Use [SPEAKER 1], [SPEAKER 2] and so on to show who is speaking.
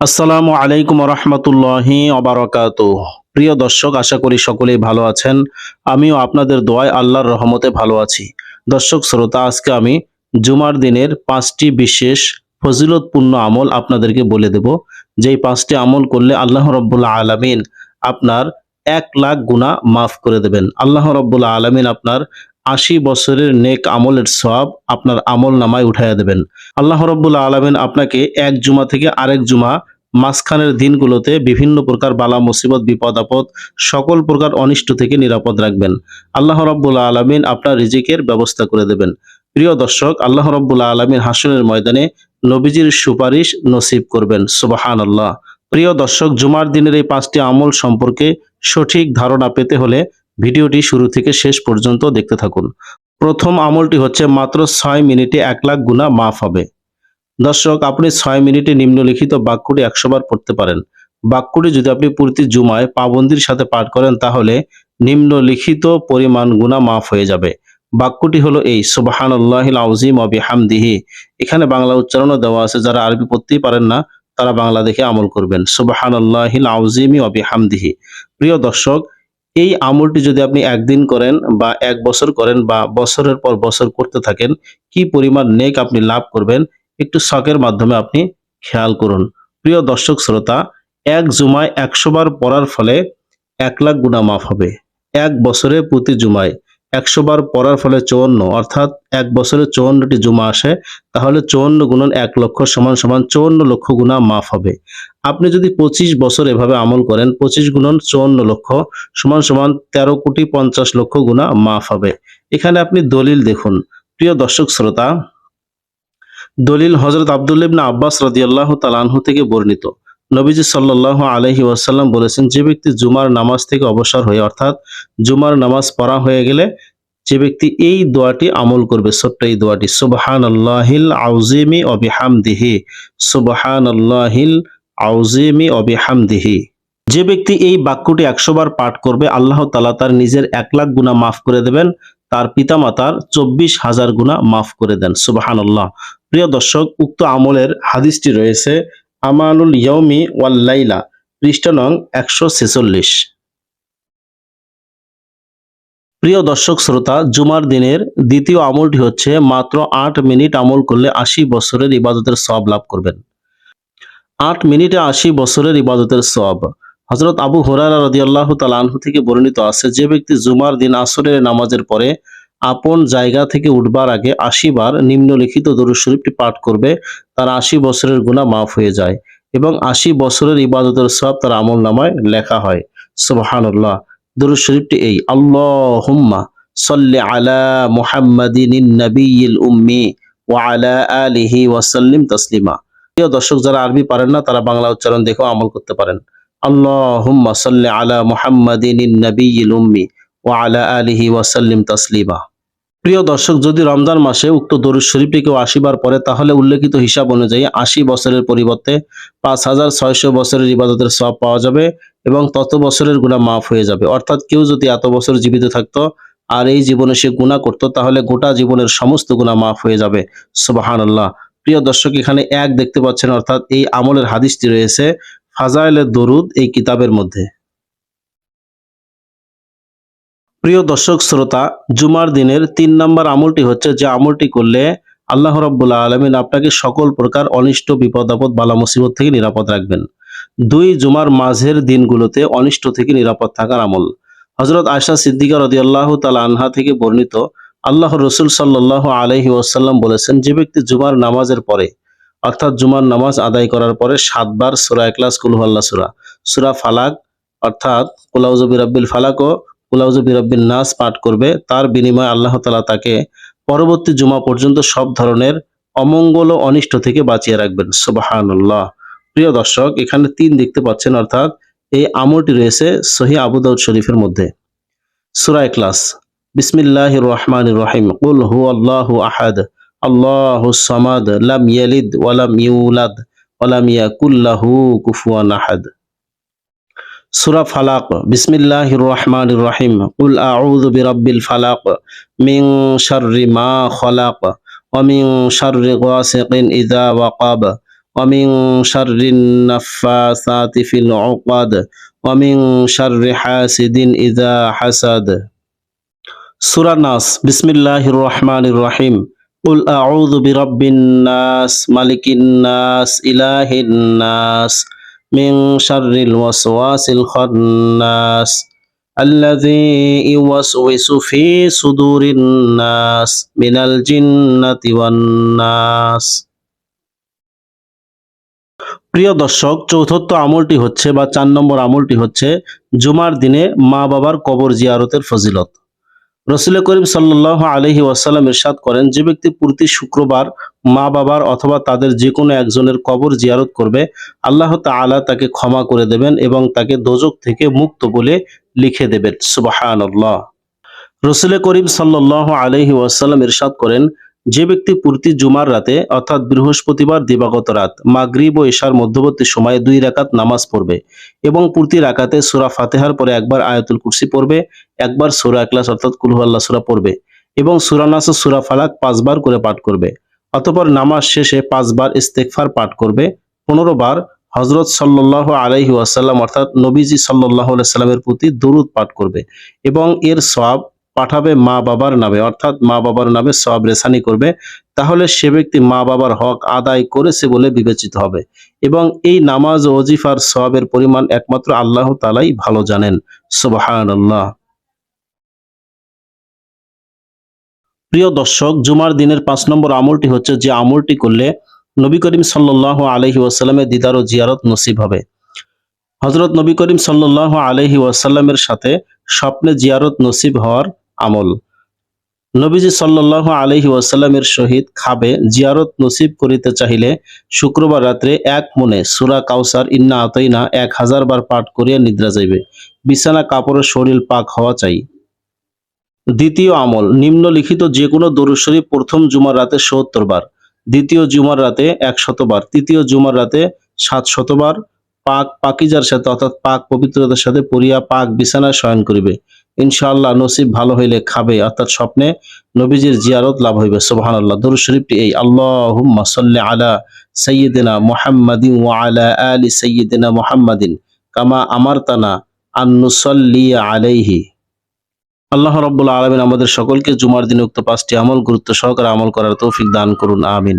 [SPEAKER 1] আসসালামু আলাইকুম রহমতুল্লাহি অবরাকাত প্রিয় দর্শক, আশা করি সকলেই ভালো আছেন। আমিও আপনাদের দোয়ায় আল্লাহর রহমতে ভালো আছি। দর্শক, শ্রোতা, আজকে আমি জুমার দিনের পাঁচটি বিশেষ ফজিলতপূর্ণ আমল আপনাদেরকে বলে দেব। যেই পাঁচটি আমল করলে আল্লাহ রব্বুল্লাহ আলমিন আপনার এক লাখ গুণা মাফ করে দেবেন। আল্লাহ রব্বুল্লাহ আলমিন আপনার আশি বছরের নেক আমলের সব আপনার আমল নামায় উঠাইয়া দেবেন। আল্লাহ রব্বুল্লাহ আলমিন আপনাকে এক জুমা থেকে আরেক জুমা মাঝখানের দিনগুলোতে বিভিন্ন প্রকার বালা, মুসিবত, বিপদ, আপদ সকল প্রকার অনিষ্ট থেকে নিরাপদ রাখবেন। আল্লাহ রব্বুল্লাহ আলমিন আপনার রিজিকের ব্যবস্থা করে দেবেন। প্রিয় দর্শক, আল্লাহ রব্বুল্লাহ আলমিন হাসনের ময়দানে নবীজির সুপারিশ নসিব করবেন। সুবাহান আল্লাহ প্রিয় দর্শক, জুমার দিনের এই পাঁচটি আমল সম্পর্কে সঠিক ধারণা পেতে হলে ভিডিওটি শুরু থেকে শেষ পর্যন্ত দেখতে থাকুন। প্রথম আমলটি হচ্ছে মাত্র ছয় মিনিটে এক লাখ গুণা মাফ হবে। দর্শক, আপনি ছয় মিনিটে নিম্নলিখিত বাক্যটি একশো বার পড়তে পারেন। বাক্যটি যদি আপনি প্রতি জুমায় পাবন্দির সাথে পাঠ করেন, তাহলে নিম্নলিখিত পরিমাণ গুণা মাফ হয়ে যাবে। বাক্যটি হলো এই সুবাহান আল্লাহিল আউজিম অবি হামদিহি এখানে বাংলা উচ্চারণও দেওয়া আছে, যারা আরবি পড়তেই পারেন না, তারা বাংলা দেখে আমল করবেন। সুবাহান আল্লাহিল আউজিমি অবি হামদিহি প্রিয় দর্শক, এই আমলটি যদি আপনি একদিন করেন বা এক বছর করেন বা বছরের পর বছর করতে থাকেন, কি পরিমাণ নেক আপনি লাভ করবেন একটু শখের মাধ্যমে আপনি খেয়াল করুন। প্রিয় দর্শক শ্রোতা, এক জুমায় একশো বার পড়ার ফলে এক লাখ গুণা মাফ হবে। এক বছরে প্রতি জুমায় একশো বার পড়ার ফলে চৌন্ন অর্থাৎ এক বছরে চৌন্নটি জুমা আসে, তাহলে চৌন্ন গুণন এক লক্ষ সমান সমান চৌন্ন লক্ষ গুণা মাফ হবে। আপনি যদি পঁচিশ বছর এভাবে আমল করেন, পঁচিশ গুণন চৌন্ন লক্ষ সমান সমান তেরো কোটি পঞ্চাশ লক্ষ গুণা মাফ হবে। এখানে আপনি দলিল দেখুন। প্রিয় দর্শক শ্রোতা দলিল হজরত আবদুল্লাহ ইবনে আব্বাস রাদিয়াল্লাহু তাআলাহু থেকে বর্ণিত। নবীজি সাল্লাল্লাহু আলাইহি ওয়াসাল্লাম বলেছেন, যে ব্যক্তি জুমার নামাজ থেকে অবসর হয়ে, অর্থাৎ জুমার নামাজ পড়া হয়ে গেলে যে ব্যক্তি এই দোয়াটি আমল করবে, ছোট্ট এই দোয়াটি সুবহান আল্লাহিল আউজিমি অবিহামদিহি সুবহান আল্লাহিল আউজিমি অবিহামদিহি যে ব্যক্তি এই বাক্যটি একশো বার পাঠ করবে, আল্লাহ তালা তার নিজের এক লাখ গুণা মাফ করে দেবেন, তার পিতামাতার চব্বিশ হাজার গুণা মাফ করে দেন সুবাহান আল্লাহ প্রিয় দর্শক, উক্ত আমলের হাদিসটি রয়েছে আমালুল ইয়মি ওয়াল্লাইলা পৃষ্ঠা নং একশো ছেচল্লিশ। প্রিয় দর্শক, শ্রোতা, জুমার দিনের দ্বিতীয় আমলটি হচ্ছে মাত্র আট মিনিট আমল করলে আশি বছরের ইবাদতের সব লাভ করবেন। আট মিনিটে আশি বছরের ইবাদতের সব হজরত আবু হুরারা রাদিয়াল্লাহু তাআলা আনহু থেকে বর্ণিত আছে, যে ব্যক্তি জুমার দিন আসরের নামাজের পরে আপন জায়গা থেকে উঠবার আগে আশি বার নিম্নলিখিত দরুদ শরীফটি পাঠ করবে, তার আশি বছরের গুণা মাফ হয়ে যায় এবং আশি বছরের ইবাদতের সব তার আমল নামায় লেখা হয়। সুবহানাল্লাহ। দরুদ শরীফটি এই, আল্লাহুম্মা সাল্লি আলা মুহাম্মাদিন নবিয়িল উম্মি ওয়া আলা আলিহি ওয়া সাল্লিম তাসলিমা। প্রিয় দর্শক, যারা আরবি পারেন না, তারা বাংলা উচ্চারণ দেখেও আমল করতে পারেন। আল্লাহুম্মা সাল্লি আলা মুহাম্মাদিন নবিয়িল উম্মি ওয়া আলা আলিহি ওয়া সাল্লিম তাসলিমা। প্রিয় দর্শক, যদি রমজান মাসে উক্ত দরুদ শরীফটি কেউ আশি বার পরে, তাহলে উল্লেখিত হিসাব অনুযায়ী আশি বছরের পরিবর্তে পাঁচ হাজার ছয়শো বছরের ইবাদতের সব পাওয়া যাবে এবং তত বছরের গুণা মাফ হয়ে যাবে। অর্থাৎ কেউ যদি এত বছর জীবিত থাকতো আর এই জীবনে সে গুণা করতো, তাহলে গোটা জীবনের সমস্ত গুণা মাফ হয়ে যাবে। সুবাহান আল্লাহ প্রিয় দর্শক, এখানে এক দেখতে পাচ্ছেন, অর্থাৎ এই আমলের হাদিসটি রয়েছে ফাজাইলের দরুদ এই কিতাবের মধ্যে। প্রিয় দর্শক শ্রোতা, জুমার দিনের তিন নম্বর আমলটি হচ্ছে যে আমলটি করলে আল্লাহ রাব্বুল্লাহ আলমিন আপনাকে সকল প্রকার অনিষ্ট, বিপদ, আপদ, বালা, মুসিবত থেকে নিরাপদ রাখবেন। দুই জুমার মাঝের দিনগুলোতে অনিষ্ট থেকে নিরাপদ থাকার আমল। হজরত আয়সা সিদ্দিকা রদিয়াল্লাহ তালা আনহা থেকে বর্ণিত আল্লাহ রসুল সাল্লাহ আলহি ওয়াসাল্লাম বলেছেন, যে ব্যক্তি জুমার নামাজের পরে, অর্থাৎ জুমার নামাজ আদায় করার পরে সাতবার সুরা একলাস কুলহাল্লা সুরা সুরা ফালাক, অর্থাৎ কুলাউজবি রাব্বিল ফালাক ও নাস পাঠ করবে। তার বিনিময়ে আল্লাহ তালা তাকে পরবর্তী জুমা পর্যন্ত সব ধরনের অমঙ্গল ও অনিষ্ট থেকে বাঁচিয়ে রাখবেন। সুবাহানুল্লাহ। প্রিয় দর্শক, এখানে তিন দেখতে পাচ্ছেন, অর্থাৎ এই আমলটি রয়েছে সহি আবু দাউদ শরীফের মধ্যে। সুরা ক্লাস বিসমিল্লাহ রহমান রহিম। কুল হু আল্লাহ আহাদ। আল্লাহু সামাদ। লাম ইয়ালিদ ওয়ালাম ইউলাদ। ওয়ালাম ইয়াকুল্লাহু কুফুয়ান আহাদ। সুরা ফালাক বিসমিল্লাহ রহমান রহিম কুল আউযু বিরাব্বিল ফালাক মিন শাররি মা খলাক ওয়া মিন শাররি গাসিকিন ইযা ওয়াকাব ومن شر النفاثات في العقد ومن شر حاسد إذا حسد سورة الناس بسم الله الرحمن الرحيم قل أعوذ برب الناس ملك الناس إله الناس من شر الوسواس الخناس الذي يوسوس في صدور الناس من الجنة والناس প্রিয় দর্শক চতুর্থ আমলটি হচ্ছে বা চার নম্বর আমলটি হচ্ছে জুমার দিনে মা বাবার কবর জিয়ারতের ফজিলত রসুল করিম সাল্লাহ আলহি ওয়াসাল্লাম ইরশাদ করেন, যে ব্যক্তি প্রতি শুক্রবার মা বাবার অথবা তাদের যে কোনো একজনের কবর জিয়ারত করবে, আল্লাহ তালা তাকে ক্ষমা করে দেবেন এবং তাকে দোজক থেকে মুক্ত বলে লিখে দেবেন। সুবাহান রসুল করিম সাল্লাহ আলহি ওয়াসাল্লাম ইরশাদ করেন যে ব্যক্তি প্রতি জুমার রাতে, অর্থাৎ বৃহস্পতিবার, দিবাগত রাত, মাগরিব ও ঈশার মধ্যবর্তী সময়ে দুই রাকাত নামাজ পড়বে এবং প্রতি রাকাতে সুরা ফাতেহার পরে একবার আয়াতুল কুরসি পড়বে, একবার সুরা একলাস অর্থাৎ কুলহু আল্লাহ সুরা পড়বে এবং সুরা নাস ও সুরা ফালাক পাঁচবার করে পাঠ করবে। অতপর নামাজ শেষে পাঁচবার ইস্তেকফার পাঠ করবে। পনেরো বার হজরত সাল্লাহ আলাইহি ওয়াসাল্লাম, অর্থাৎ নবীজি সাল্লাহ সাল্লামের প্রতি দরুদ পাঠ করবে এবং এর সব পাঠাবে মা বাবার নামে, অর্থাৎ মা বাবার নামে সব রেসানি করবে, তাহলে সে ব্যক্তি মা বাবার হক আদায় করেছে বলে বিবেচিত হবে। এবং এই নামাজ ও অজিফার সবের পরিমাণ একমাত্র আল্লাহ তালাই ভালো জানেন। সুবাহান আল্লাহ প্রিয় দর্শক, জুমার দিনের পাঁচ নম্বর আমলটি হচ্ছে যে আমলটি করলে নবী করিম সাল্লাহ আলহি ওয়াসাল্লামের দিদার ও জিয়ারত নসিব হবে। হজরত নবী করিম সাল্লাহ আলহি ওয়াসাল্লামের সাথে স্বপ্নে জিয়ারত নসিব হওয়ার আমল। নবীজি সাল্লাহ আলহি ওয়াসাল্লামের সহিত খাবে, জিয়ারত নসিব করিতে চাহিলে শুক্রবার রাত্রে এক মনে সুরা কাউসার ইন্না আতইনা এক হাজার বার পাঠ করিয়া নিদ্রা যাইবে। বিছানা, কাপড়ের শরীর পাক হওয়া চাই। দ্বিতীয় আমল, নিম্নলিখিত যে কোনো দরুদ শরীফ প্রথম জুমার রাতে সত্তর বার, দ্বিতীয় জুমার রাতে এক শতবার তৃতীয় জুমার রাতে সাত শতবার পাক পাকিজার সাথে অর্থাৎ পাক পবিত্রতার সাথে পড়িয়া পাক বিছানায় শয়ন করিবে। ইনশাআল্লাহ নসিব ভালো হইলে খাবে অর্থাৎ স্বপ্নে নবীজির জিয়ারত লাভ হইবে। সুবহান আল্লাহ দরুদ শরীফটি এই, আল্লাহুম্মা সাল্লি আলা সাইয়্যিদিনা মুহাম্মাদিন ওয়া আলা আলি সাইয়্যিদিনা মুহাম্মাদিন কামা আমারতানা আন নুসাল্লি আলাইহি। আল্লাহ রাব্বুল আলামিন আমাদের সকলকে জুমার দিনে উক্ত পাঁচটি আমল গুরুত্ব সহকারে আমল করার তৌফিক দান করুন। আমিন।